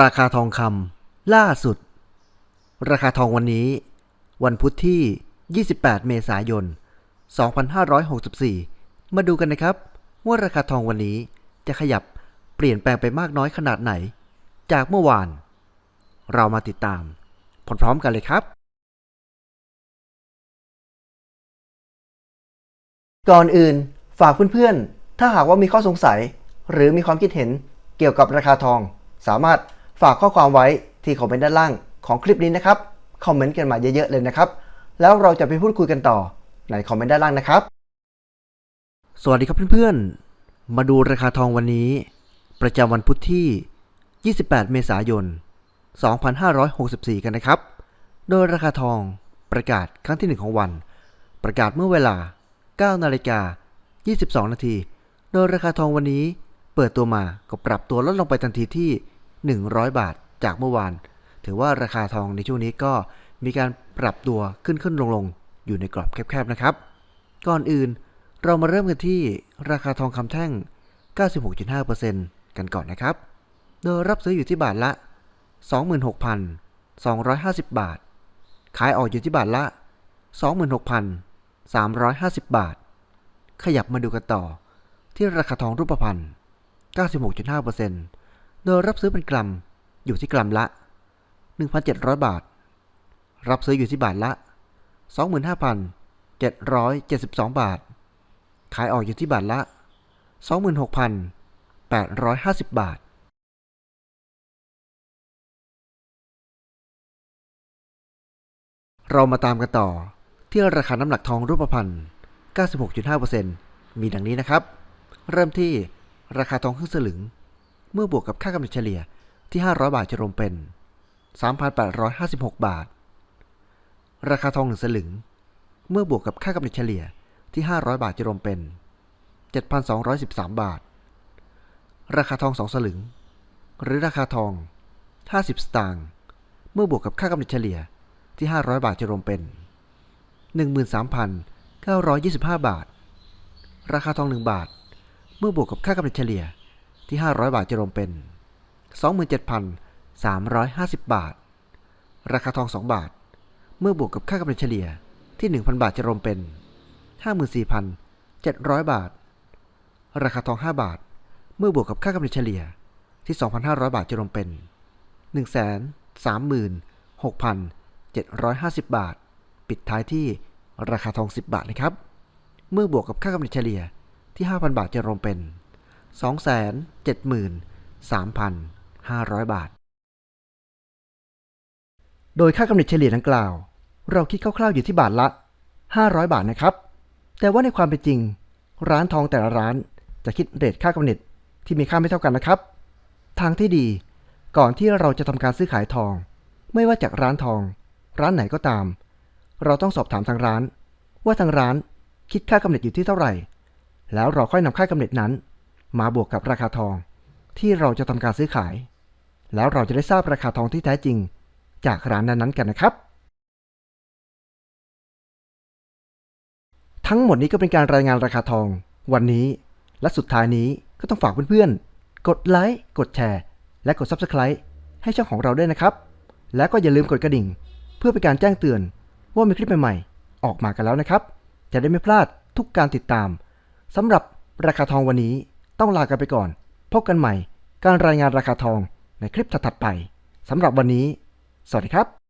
ราคาทองคำล่าสุด ราคาทองวันนี้ วันพุธที่ 28 เมษายน 2564 มาดูกันนะครับ ว่าราคาทองวันนี้จะขยับเปลี่ยนแปลงไปมากน้อยขนาดไหน จากเมื่อวาน เรามาติดตามพร้อมๆกันเลยครับ ก่อนอื่นฝากเพื่อนๆ ถ้าหากว่ามีข้อสงสัย หรือมีความคิดเห็นเกี่ยวกับราคาทอง สามารถฝากข้อความไว้ที่คอมเมนต์ด้านล่างของคลิปนี้นะครับ คอมเมนต์กันมาเยอะๆเลยนะครับ แล้วเราจะไปพูดคุยกันต่อในคอมเมนต์ด้านล่างนะครับ สวัสดีครับเพื่อนๆ มาดูราคาทองวันนี้ ประจำวันพุธที่ 28 เมษายน 2564 กันนะครับ โดยราคาทองประกาศครั้งที่ 1 ของวัน ประกาศเมื่อเวลา 9 นาฬิกา 22 นาที โดยราคาทองวันนี้เปิดตัวมาก็ปรับตัวลดลงไปทันทีที่ 100 บาทจากเมื่อวาน ถือว่าราคาทองในช่วงนี้ก็มีการปรับตัวขึ้นขึ้นลงลงๆอยู่ในกรอบแคบๆนะครับ ก่อนอื่นเรามาเริ่มกันที่ราคาทองคำแท่ง 96.5%กันก่อนนะครับ โดยรับซื้ออยู่ที่บาทละ 26,250 บาท ขายออกอยู่ที่บาทละ 26,350 บาท ขยับมาดูกันต่อที่ราคาทองรูปพรรณ 96.5% โดยรับซื้อเป็นกรัมอยู่ที่กรัมละ 1,700 บาท รับซื้ออยู่ที่บาทละ 25,772 บาท ขายออกอยู่ที่บาทละ 26,850 บาทเรามาตามกันต่อที่ราคาน้ำหนักทองรูปพรรณ 96.5%มีดังนี้นะครับ เริ่มที่ราคาทองครึ่งสลึง เมื่อบวกกับค่ากำเนิดเฉลี่ยที่ 500 บาทจะรวมเป็น 3,856 บาท ราคาทองหนึ่งสลึง เมื่อบวกกับค่ากำเนิดเฉลี่ยที่ 500 บาทจะรวมเป็น 7,213 บาท ราคาทองสองสลึง หรือราคาทอง 50 สตางค์ เมื่อบวกกับค่ากำเนิดเฉลี่ยที่ 500 บาทจะรวมเป็น 13,925 บาท ราคาทอง 1 บาท เมื่อบวกกับค่ากำเนิดเฉลี่ย ที่ 500 บาทจะรวมเป็น 27,350 บาท ราคาทอง 2 บาท เมื่อบวกกับค่ากำเนิดเฉลี่ยที่ 1,000 บาทจะรวมเป็น 54,700 บาท ราคาทอง 5 บาท เมื่อบวกกับค่ากำเนิดเฉลี่ยที่ 2,500 บาทจะรวมเป็น 136,750 บาท ปิดท้ายที่ราคาทอง 10 บาทนะครับ เมื่อบวกกับค่ากำเนิดเฉลี่ยที่ 5,000 บาทจะรวมเป็น 273,500 บาท โดยค่ากำเนิดเฉลี่ยดังกล่าว เราคิดคร่าวๆอยู่ที่บาทละ 500 บาทนะครับ แต่ว่าในความเป็นจริง ร้านทองแต่ละร้านจะคิดเรทค่ากำเนิดที่มีค่าไม่เท่ากันนะครับ ทางที่ดีก่อนที่เราจะทำการซื้อขายทอง ไม่ว่าจากร้านทอง ร้านไหนก็ตาม เราต้องสอบถามทางร้าน ว่าทางร้านคิดค่ากำเนิดอยู่ที่เท่าไหร่ แล้วเราค่อยนำค่ากำเนิดนั้น มาบวกกับราคาทองที่เราจะทำการซื้อขาย แล้วเราจะได้ทราบราคาทองที่แท้จริง จากร้านนั้นๆกันนะครับ ทั้งหมดนี้ก็เป็นการรายงานราคาทอง วันนี้ และสุดท้ายนี้ก็ต้องฝากเพื่อนๆ กดไลค์ กดแชร์ และกด Subscribe ให้ช่องของเราด้วยนะครับ แล้วก็อย่าลืมกดกระดิ่ง เพื่อเป็นการแจ้งเตือนว่ามีคลิปใหม่ๆ ออกมากันแล้วนะครับ จะได้ไม่พลาดทุกการติดตามสำหรับราคาทองวันนี้ ต้องลากันไปก่อน พบกันใหม่การรายงานราคาทองในคลิปถัดๆไปสำหรับวันนี้ สวัสดีครับ